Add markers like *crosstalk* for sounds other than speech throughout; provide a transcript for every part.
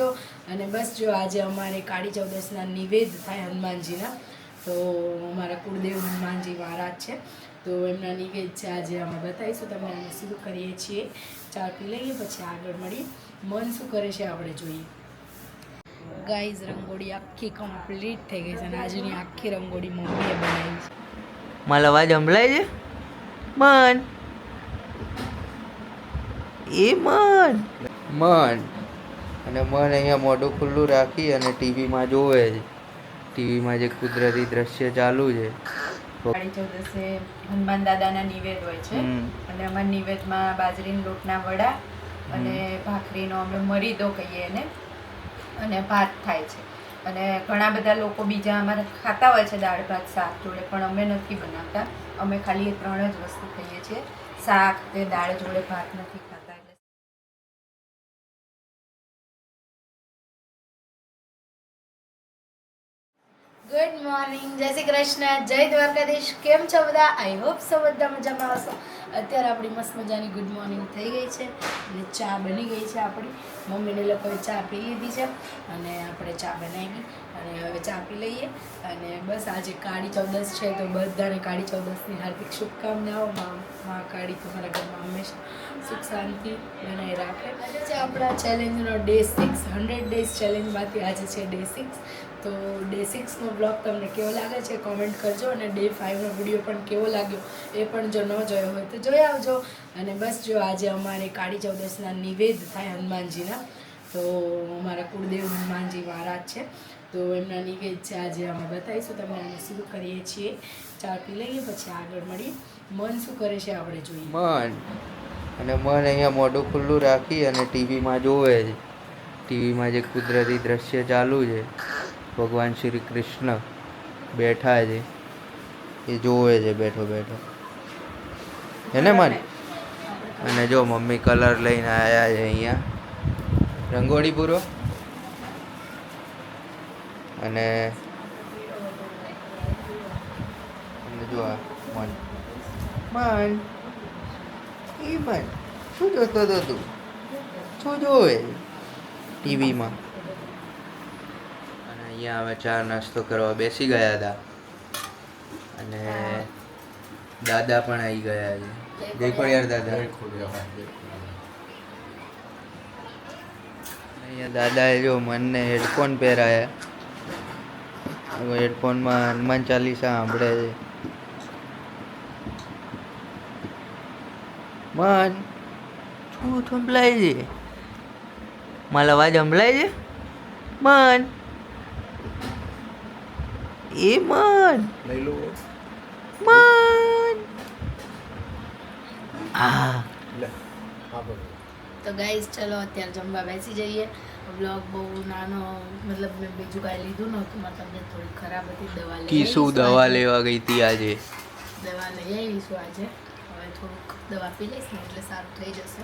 આવજો અને બસ જો આજે અમારે કાળી ચૌદસના નિવેદ થાય હનુમાનજીના તો અમારા કુળદેવ હનુમાનજી મહારાજ છે. તો એમના નિવેદ છે આજે અમે બતાવીશું તમને અમે શું કરીએ છીએ. ચા પી લઈએ પછી આગળ મળીએ. મન શું કરે છે આપણે જોઈએ. ગાઈઝ રંગોળી આખી કમ્પ્લીટ થઈ ગઈ છે અને આજની આખી રંગોળી મમ્મીએ બનાવી છે. મારો અવાજ સંભળાય છે? મન. એ મન. મન. અને મન અહીંયા મોઢું ખુલ્લું રાખી અને ટીવીમાં જોવે છે. ટીવીમાં જે કુદરતી દ્રશ્ય ચાલુ છે. કાળી ચૌદસે હનુમાન દાદાના નિવેદ હોય છે. અને અમારા નિવેદમાં બાજરીના લોટના વડા અને ભાખરીનો અમે મરીદો કહીએ એને. અને ભાત થાય છે. અને ઘણા બધા લોકો બીજા અમારે ખાતા હોય છે દાળ ભાત શાક જોડે પણ અમે નથી બનાવતા. અમે ખાલી ત્રણ જ વસ્તુ ખાઈએ છીએ. શાક કે દાળ જોડે ભાત નથી. ગુડ મોર્નિંગ જય શ્રી કૃષ્ણ. જય દ્વારકાધીશ. કેમ છો બધા? આઈ હોપ સો બધા મજામાં હશો. અત્યારે આપણી મસ્ત મજાની ગુડ મોર્નિંગ થઈ ગઈ છે. અને ચા બની ગઈ છે આપણી. મમ્મીને લોકોએ ચા પી લીધી છે અને આપણે ચા બનાવી. અને હવે ચા પી લઈએ. અને બસ આજે કાળી ચૌદસ છે તો બધાને કાળી ચૌદસની હાર્દિક શુભકામનાઓ. મા કાળી તમારા ઘરમાં હંમેશા સુખ શાંતિ બનાવી રાખે. આજે છે આપણા ચેલેન્જનો ડે સિક્સ હંડ્રેડ ડેઝ ચેલેન્જમાંથી આજે છે ડે સિક્સ તો ડે સિક્સનો બ્લોગ તમને કેવો લાગે છે? કોમેન્ટ કરજો. અને ડે ફાઇવનો વીડિયો પણ કેવો લાગ્યો એ પણ જો ન જોયો હોય તો જોઈ આવજો. અને બસ જો આજે અમારે કાળી ચૌદસના નિવેદ થાય હનુમાનજીના, તો અમારા કુળદેવ હનુમાનજી મહારાજ છે. તો એમના નિવેદ છે આજે અમે બતાવીશું તમને અમે શું કરીએ છીએ. ચા પી લઈએ, પછી આગળ મળીએ. મન શું કરે છે આપણે જોઈએ. મન. અને મન અહીંયા મોઢું ખુલ્લું રાખી અને ટીવીમાં જોવે છે. ટીવીમાં જે કુદરતી દ્રશ્ય ચાલુ છે, ભગવાન શ્રી કૃષ્ણ બેઠા છે. એ જોવે છે, બેઠો બેઠો. એને મન અને જો મમ્મી કલર લઈને આવ્યા છે અહીંયા. રંગોળી પૂરો? અને જો આ મન. મન. એ મન. શું જોતો તું? શું જોવે? ટીવીમાં. અને અહીંયા અમે ચા નાસ્તો કરવા બેસી ગયા હતા. અને દાદા પણ આવી ગયા છે. દેખો યાર દાદા. અહીંયા દાદાએ જો મનને હેડફોન પહેરાયા. હેડફોનમાં હનુમાન ચાલીસા સાંભળે છે. મન શું સંભળાય છે? મારો અવાજ સંભળાય છે? મન એ મન. મન. આ તો ગાઈઝ ચલો અત્યારે જમવા બેસી જઈએ. બ્લોગ બહુ નાનો મતલબ મેં બીજું કાંઈ લીધું નહોતું મારી તબિયત થોડી ખરાબ હતી દવા લઈ શું દવા લેવા ગઈ હતી આજે? દવા લઈ આવીશું આજે. હવે થોડુંક દવા પી લઈશ ને એટલે સારું થઈ જશે.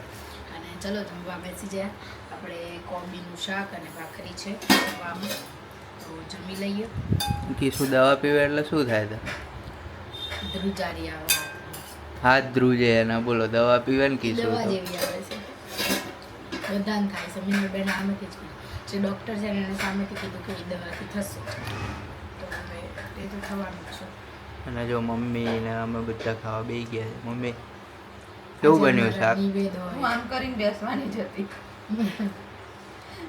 અને ચલો જમવા બેસી જાય. આપણે કોબીનું શાક અને ભાખરી છે જમવામાં તો જમી લઈએ. કીસુ દવા પીવે એટલે શું થાય ધ્રુજારી આવે. હાથ ધ્રુજે એના બોલો દવા પીવે ને કીધું દવા જેવી આવે છે. બધાને થાય છે. મિનલ બેન સામેથી જ કીધું. જે ડૉક્ટર છે એને સામેથી કીધું કે એ દવાથી થશે. તો હવે એ તો થવાનું છે. અને જો મમ્મી ને અમે બધા ખાવા બેસી ગયા છે. મમ્મી કેવું બન્યું છે શાક? હું આમ કરીને બેસવાની જ હતી.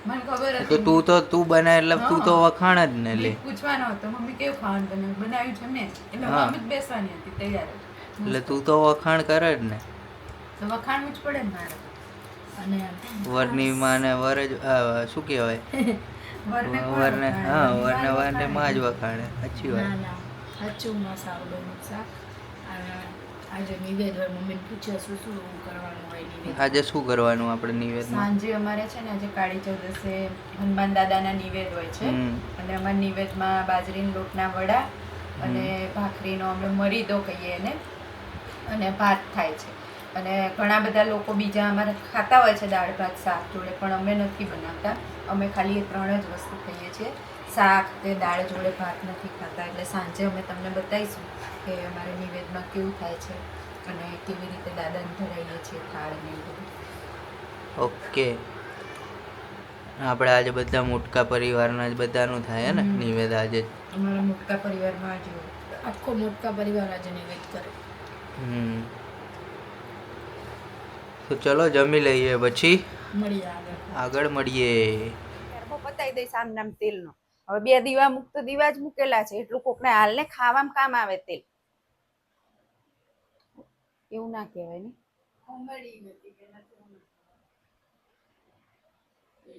મને ખબર હતી. તું તો તું બનાય એટલે તું તો. વખાણ જ ને લે. પૂછવાનો હતો મમ્મી કેવું ખાવાનું બનાવ્યું? બનાવ્યું છે મેં એટલે મમ્મી જ બેસવાની હતી તૈયાર. એટલે તું તો વખાણ કરે જ ને. તો વખાણવું જ પડે ને મારે. અને વરની માને વર જ શું કહેવાય? *laughs* વરને વરને હા વરની વરને માં જ વખાણે. ના વાત સાચું મસાવડોનું શાક. આજે નિવેદન મમ્મીને પૂછ્યા શું શું કરવાનું હોય આજે શું કરવાનું આપણે નિવેદમાં સાંજે અમારે છે ને આજે કાળી ચૌદસે હનુમાન દાદાના નિવેદ હોય છે. અને અમારા નિવેદમાં બાજરીના લોટના વડા અને ભાખરીનો અમે મરીદો કહીએ એને. અને ભાત થાય છે. અને ઘણા બધા લોકો બીજા અમારે ખાતા હોય છે દાળ ભાત શાક જોડે પણ અમે નથી બનાવતા. અમે ખાલી એ ત્રણ જ વસ્તુ ખાઈએ છીએ. શાક કે દાળ જોડે ભાત નથી ખાતા. એટલે સાંજે અમે તમને બતાવીશું કે અમારે નિવેદમાં કેવું થાય છે અને કેવી રીતે દાદાને ધરાવીએ છીએ થાળ ને બધું. ઓકે. આપણે આજે બધા મોટકા પરિવારના જ બધાનું થાય ને નિવેદ આજે. અમારા મોટકા પરિવારમાં આજે આખો મોટકા પરિવાર આજે નિવેદ કરે. તો ચલો જમી લઈએ પછી આગળ. આગળ મળીએ. પતાવી દઈશ આમ નામ તેલનો. હવે બે દીવા મુક્ત દીવા જ મૂકેલા છે. એટલું કોકને હાલને ખાવામાં કામ આવે તેલ. એવું ના કહેવાય ને.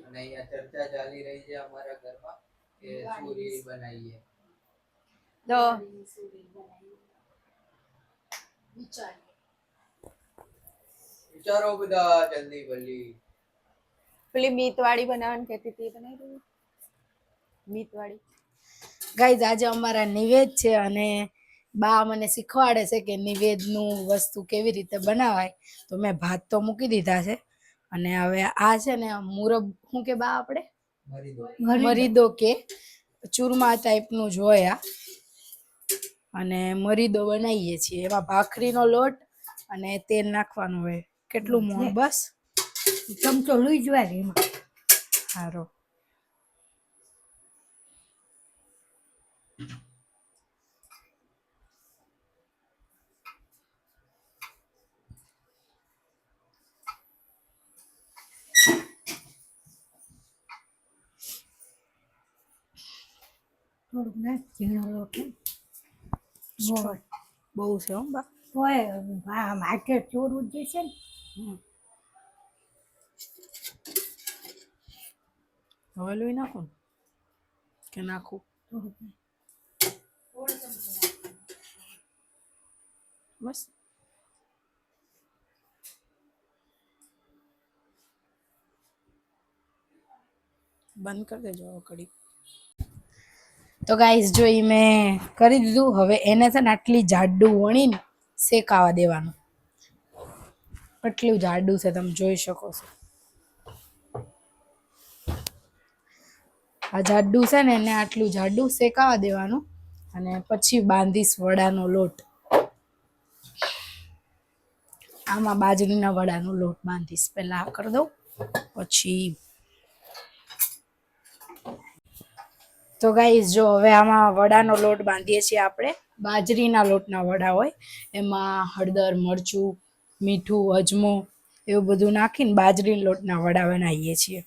અને અહીંયા ચર્ચા ચાલી રહી છે અમારા ઘરમાં કે સુરી બનાવીએ. તો? વિચારો બધા જલ્દી ભલી પેલી મીત વાળી બનાવવાની કહેતી હતી બનાવી દઉં મીત વાળી ગાઈઝ આજે અમારા નિવેદ છે અને બા મને શીખવાડે છે કે નિવેદનું વસ્તુ કેવી રીતે બનાવાય. તો મેં ભાત તો મૂકી દીધા છે. અને હવે આ છે ને મુરબ શું કે બા આપણે? મરી દો મરીદો કે ચૂરમા ટાઈપનું જ હોય આ અને મરીદો બનાવીએ છીએ. એમાં ભાખરીનો લોટ અને તેલ નાખવાનું હોય. કેટલું મોં બસ? ચમચો લઈ જવા એમાં. સારો થોડુંક નાખ ઝીણો લોટ. ને. મોળ. બહુ છે હો બા તોય આ માથે ચોરું જ છે ને હવે લોહી નાખું ને? કે નાખું થોડુંક નાખ. બસ બંધ કરી દેજો હવે કડી તો ગાઈસ જો ઈ મેં કરી દીધું, હવે એને છે ને આટલી જાડું વણીને શેકાવા દેવાનું. આટલું જાડું છે, તમે જોઈ શકો છો. આ જાડું છે ને, એને આટલું જાડું શેકાવા દેવાનું અને પછી બાંધીશ વડાનો લોટ. આમાં બાજરીના વડાનો લોટ બાંધીશ. પહેલા આ કરી દઉં, પછી તો ગાઈઝ જો હવે આમાં વડાનો લોટ બાંધીએ છીએ આપણે. બાજરીના લોટના વડા હોય. એમાં હળદર, મરચું, મીઠું, અજમો એવું બધું નાખીને બાજરીના લોટના વડા બનાવીએ છીએ.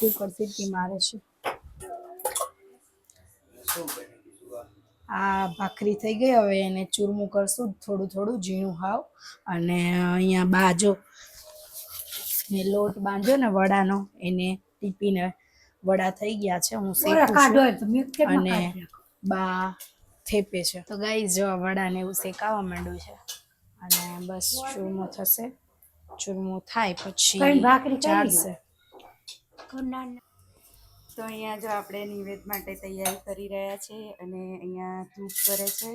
કુકર સીટી મારે છે. આ ભાખરી થઈ ગઈ. હવે એને ચૂરમું કરશું. થોડું થોડું ઝીણું હાવ. અને અહીંયા બાજો ને લોટ બાંધ્યો ને વડાનો, એને ટીપીને વડા થઈ ગયા છે હું શેકું અને બા થેપે છે. તો ગાઈ જો વડાને એવું શેકાવા માંડ્યું છે. અને બસ ચૂરમું થશે. ચૂરમું થાય પછી ભાખરી ચાલશે. તો અહીંયા જો આપણે નિવેદ માટે તૈયારી કરી રહ્યા છે અને અહીંયા ધૂપ કરે છે.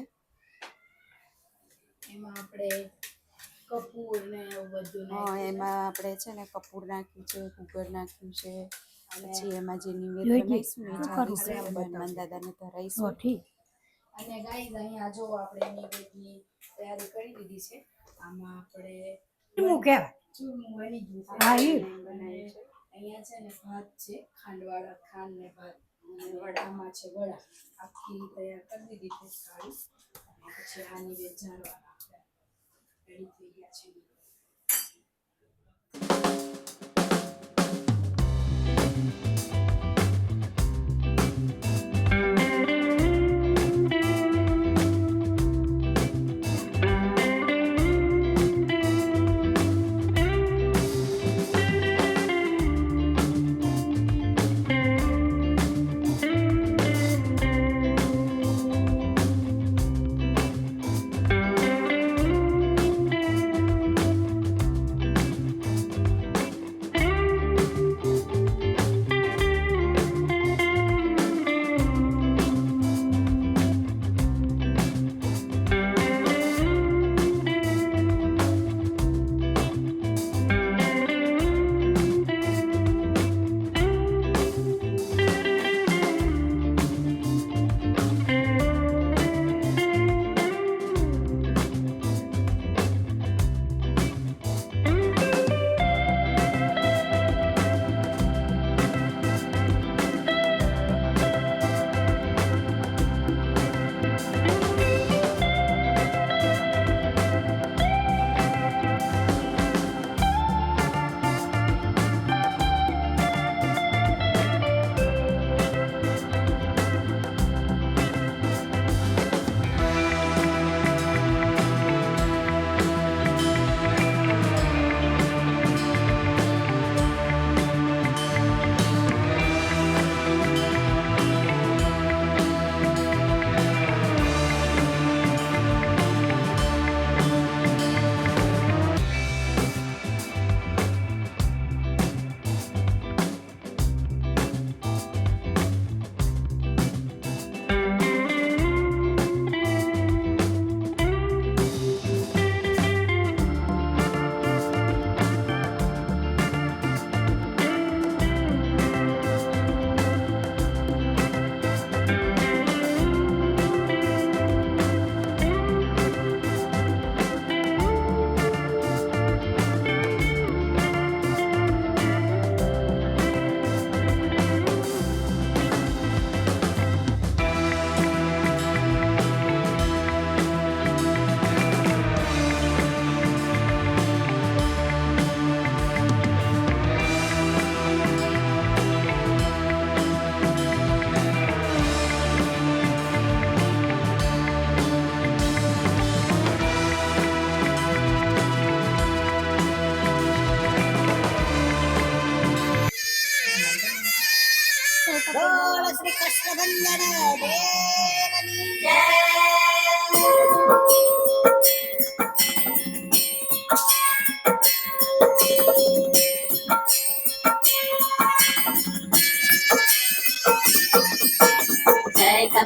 એમાં આપણે કપૂર ને એવું બધું હા એમાં આપણે છે ને કપૂર નાખ્યું છે કુકર નાખ્યું છે પછી એમાં જે નિવેદ બનાવીશું ને એ આપણે? હનુમાન દાદાને ધરાઈશું અને ગાઈઝ અહીંયા જો આપણે નિવેદની તૈયારી કરી દીધી છે આમાં આપણે ચૂરમું કહેવાય. ચૂરમું બની ગયું છે. હા, એ. અહીંયા છે ને ભાત છે ખાંડવાળા ખાંડ ને ભાત. વડામાં છે વડા. આખી તૈયાર કરી દીધી છે સારી. પછી આ નિવેદ જાળવાના આપણે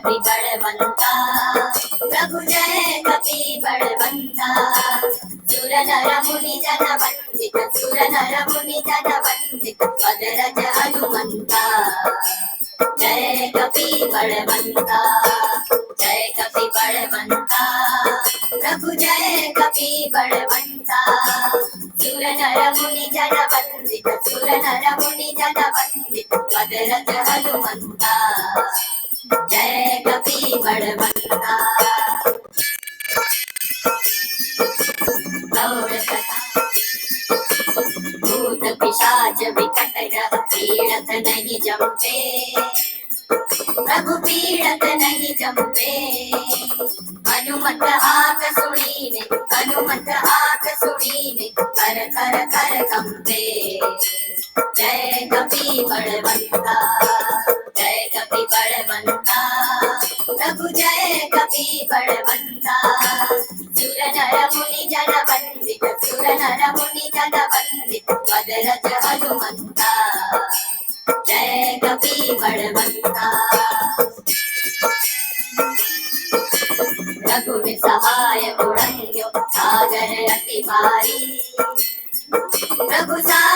कपि बलवंता प्रभु जय कपि बलवंता सुर नर मुनि जन वंदित सुर नर मुनि जन वंदित, पदरज हनुमंता। जय कपि बलवंता जय कपि बलवंता प्रभु जय कपि बलवंता सुर नर मुनि जन वंदित सुर नर मुनि जन वंदित, पदरज हनुमंता। જય કપી વડવંતા ગૌર કથા ભૂત પિશાચ વિકટ પીડત નહીં જંપે પ્રભુ પીડત નહીં જંપે હનુમત હાથ સુણીને હનુમત હાથ સુણીને કર કર કર કંપે जय कपि बलवंता जय कपि बलवंता प्रभु जय कपि बलवंता सुर नर मुनि जन वंदित सुर नर मुनि जन वंदित पदरज हनुमंता जय कपि बलवंता रघुवीर सहाय उड़ंग्यो सागर अति भारी प्रभु सागर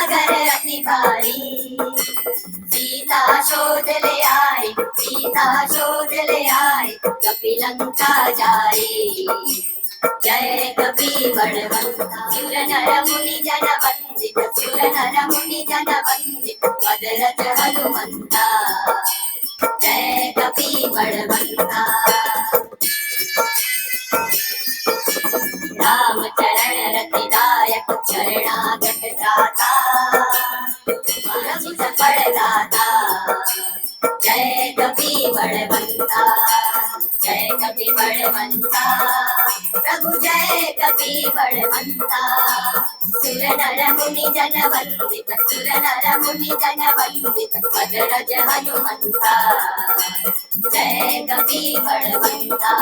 सीता शोध ले आए सीता शोध ले आए कपि लंका जाए। जय कपि बलवंता सुर नर मुनि जन वंदित सुर नर मुनि जन वंदित पदरज हनुमंता। जय कपि बलवंता। राम चरण रतिदायक शरणागत दाता परम सफल दाता जय कपि बलवंता जय कपि बलवंता प्रभु जय कपि बलवंता सुर नर मुनि जन वंदित सुर नर मुनि जन वंदित पदरज हनुमंता जय कपि बलवंता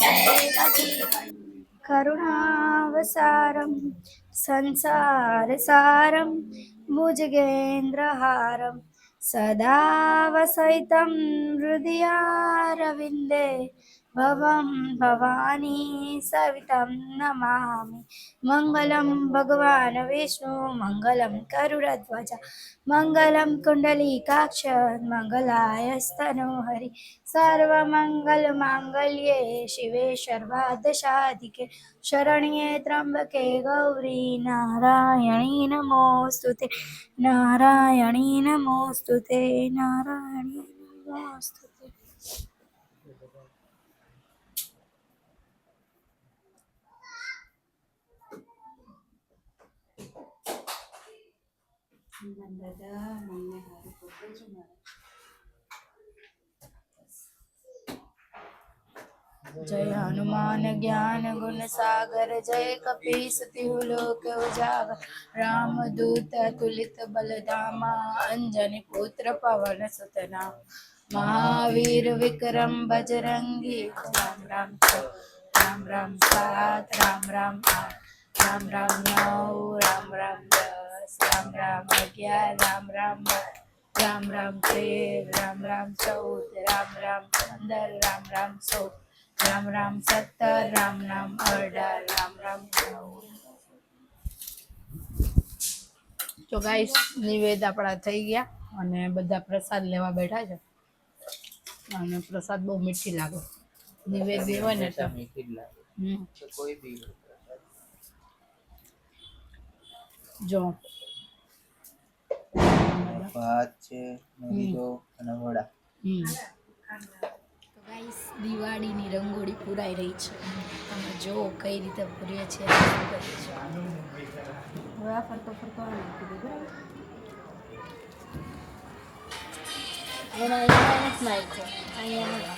जय कपि बलवंता करुणावसारं संसारसारं भुजगेन्द्रहारं सदा वसैतं हृदयारविन्दे ભવમ ભવાની સવિતમ નમામિ મંગલમ ભગવાન વિષ્ણુ મંગલમ કરુણધ્વજ મંગલમ કુંડલીકાક્ષ મંગલાયસ્તનો હરિ સર્વમંગલ માંગલ્યે શિવે સર્વાદશાધિકે શરણ્યે ત્રંબકે ગૌરી નારાયણી નમોસ્તુ તે નારાયણી નમોસ્તુ તે નારાયણી નમોસ્તુ દાદા મમ્મી હારું કરે છે જય હનુમાન જ્ઞાન ગુણ સાગર જય કપીશ તિહુલોક ઉજાગર રામ દૂત અતુલિત બલધામા અંજની પુત્ર પવન સુતના મહાવીર વિક્રમ બજરંગી રામ રામ રામ રામ સાત રામ રામ રામ રામ નવ રામ રામ દસ દાસ રામ રામ અગિયાર રામ રામ રામ રામ તેર રામ રામ ચૌદ રામ રામ પંદર રામ રામ સોળ રામ રામ સત્તર રામ રામ અઢાર રામ રામ તો ગાઈસ નિવેદ આપણા થઈ ગયા અને બધા પ્રસાદ લેવા બેઠા છે. અને પ્રસાદ બહુ મીઠી લાગે. નિવેદ બી હોય ને તો. મીઠી લાગે. કોઈ બી જો ભાત છે મરીદો અને વડા. તો ગાઈસ દિવાળીની રંગોળી પૂરાઈ રહી છે. તમે જો કઈ રીતે પૂરીએ આ ફરતો ફરતો આ નાખી એના અહીંયા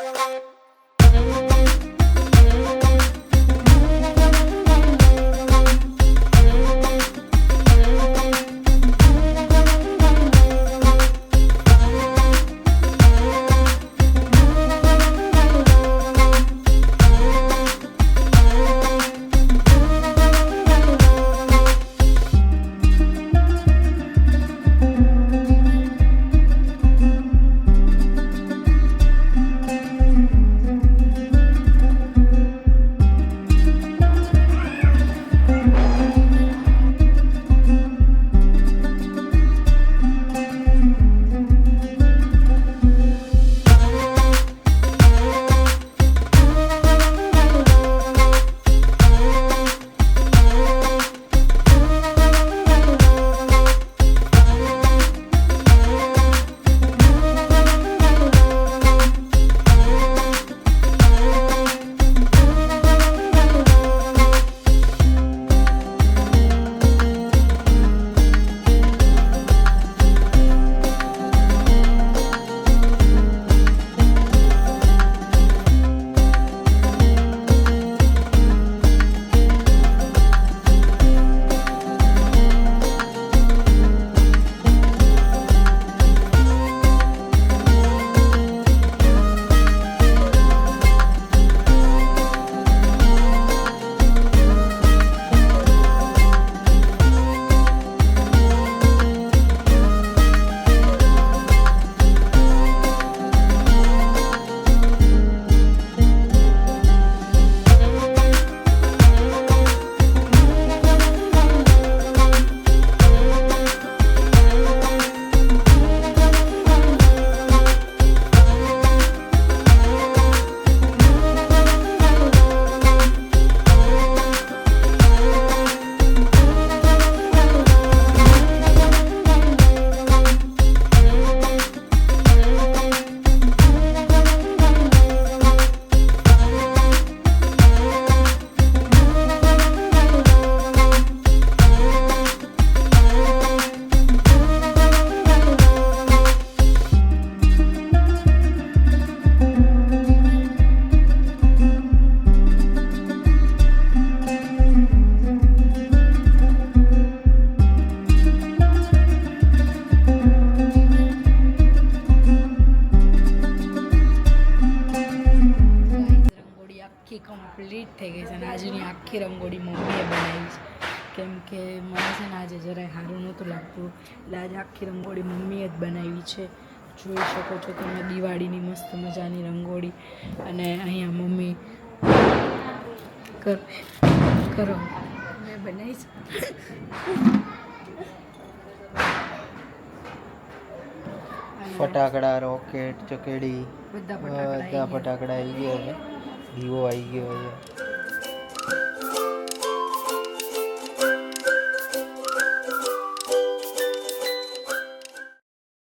અહીંયા નથી. આજની આખી રંગોળી મમ્મીએ બનાવી છે. કેમ કે મને છે ને આજે જરાય સારું નહોતું લાગતું. એટલે આજે આખી રંગોળી મમ્મીએ જ બનાવી છે. જોઈ શકો છો તમે દિવાળીની મસ્ત મજાની રંગોળી. અને અહીંયા મમ્મી કર કરો. મેં બનાવી છે. ફટાકડા રોકેટ ચકેડી બધા ફટાકડા આવી ગયા છે. દીવો આવી ગયો છે.